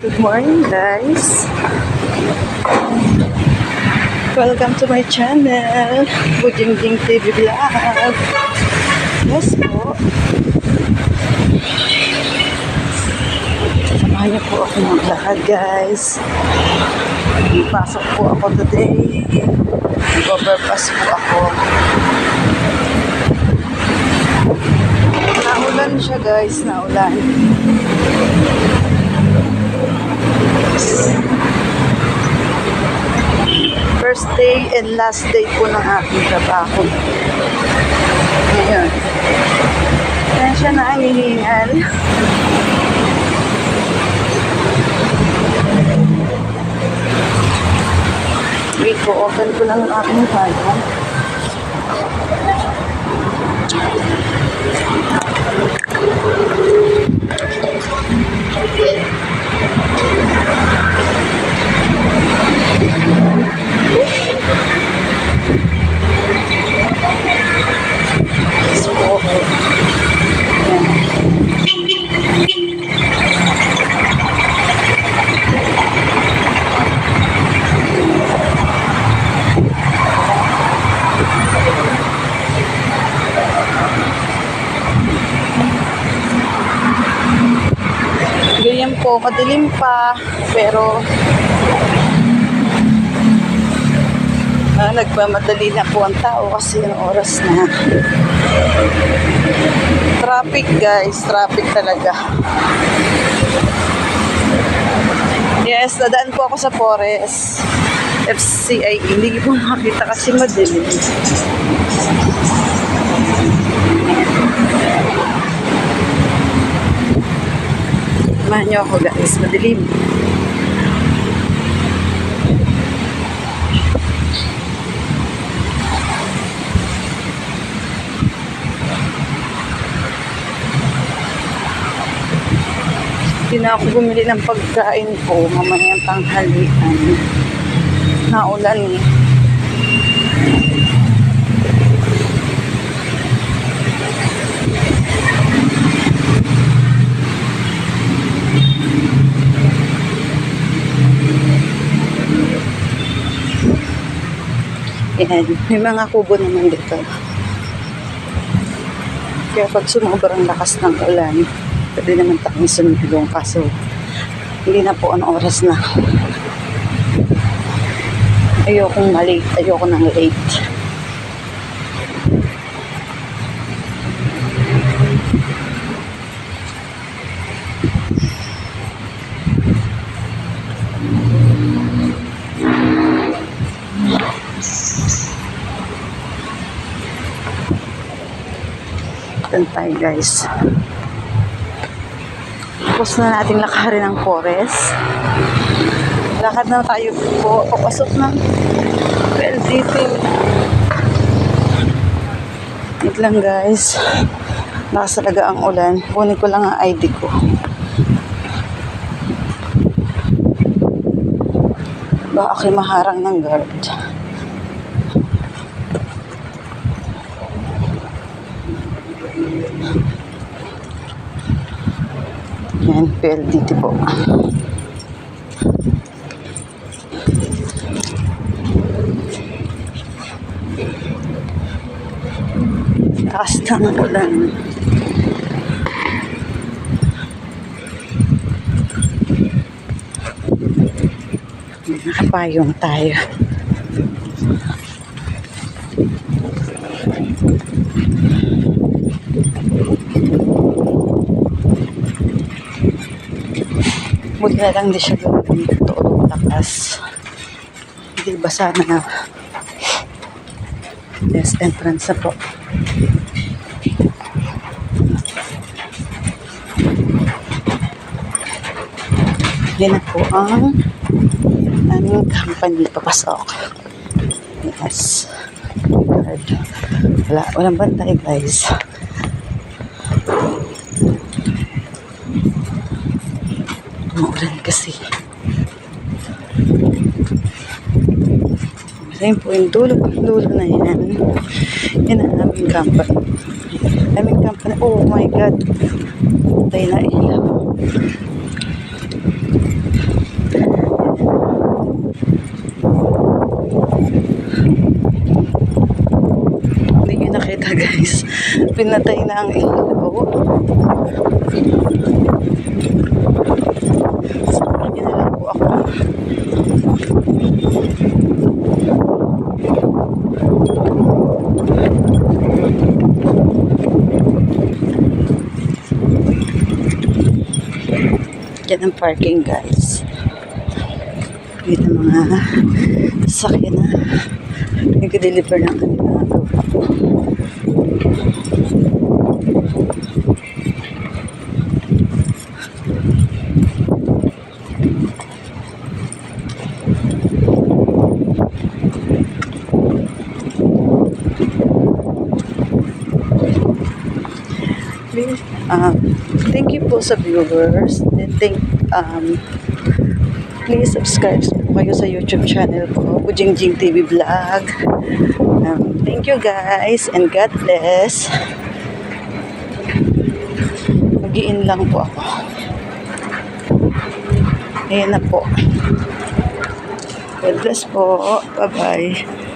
Good morning guys! Welcome to my channel, Bujingjing TV Vlog. Yes po. Samahan niyo po ako maglakad guys. Pasok po ako today. Nag-overpass po ako. Naulan siya guys, naulan. First day and last day po ng aking trabaho. Ngayon. Ayan siya na ang hihingal. Wait po, open ko lang ang aking kaya. Yes po. Ayan. Ganyan po, madilim pa, pero ah, nagmamadali na po ang tao kasi yung oras na. Traffic guys, traffic talaga. Yes, nadaan po ako sa Forest. FCIE, hindi ko makita kasi madilim. Samahan niyo ako guys, madilim. Hindi na ako bumili ng pagkain ko mamayang tanghalian. Naulan eh. Yan. May mga kubo naman dito. Kaya pag sumobrang lakas ng ulan, pwede naman tayong sumilong. Kaso, hindi na po ang oras na. Ayokong malate. Ayoko nang late. Doon tayo guys. Tapos na natin lakarin ang forest. Lakad na tayo po. Papasok na. Well, dito. Wait lang guys. Lakas ang ulan. Kunin ko lang ang ID ko. Baka ako'y maharang ng guard. Yan, PLDT po. Taas ng ulan. Nakapayong tayo. Buti na lang di siya gawin totoo lakas. Hindi basa na. Yes, entrance na po. Yan na po ang aming company papasok. Yes. Wala, walang bantay guys. Umuulan kasi. Ayan po yung dulo, dulo na yan. Yan ang aming camper. Aming camper. Oh my God. Patay na ilaw. Hindi nyo nakita guys. Pinatay na ang ilaw. Oh. Yan ang parking guys. Dito mga sakyan na nag-deliver ng. Please, um, thank you po sa viewers. And Thank, um, please subscribe po kayo sa YouTube channel ko, Bujingjing TV Vlog. Um, thank you guys and God bless. mag lang po ako. Ayan na po. God bless po. Bye-bye.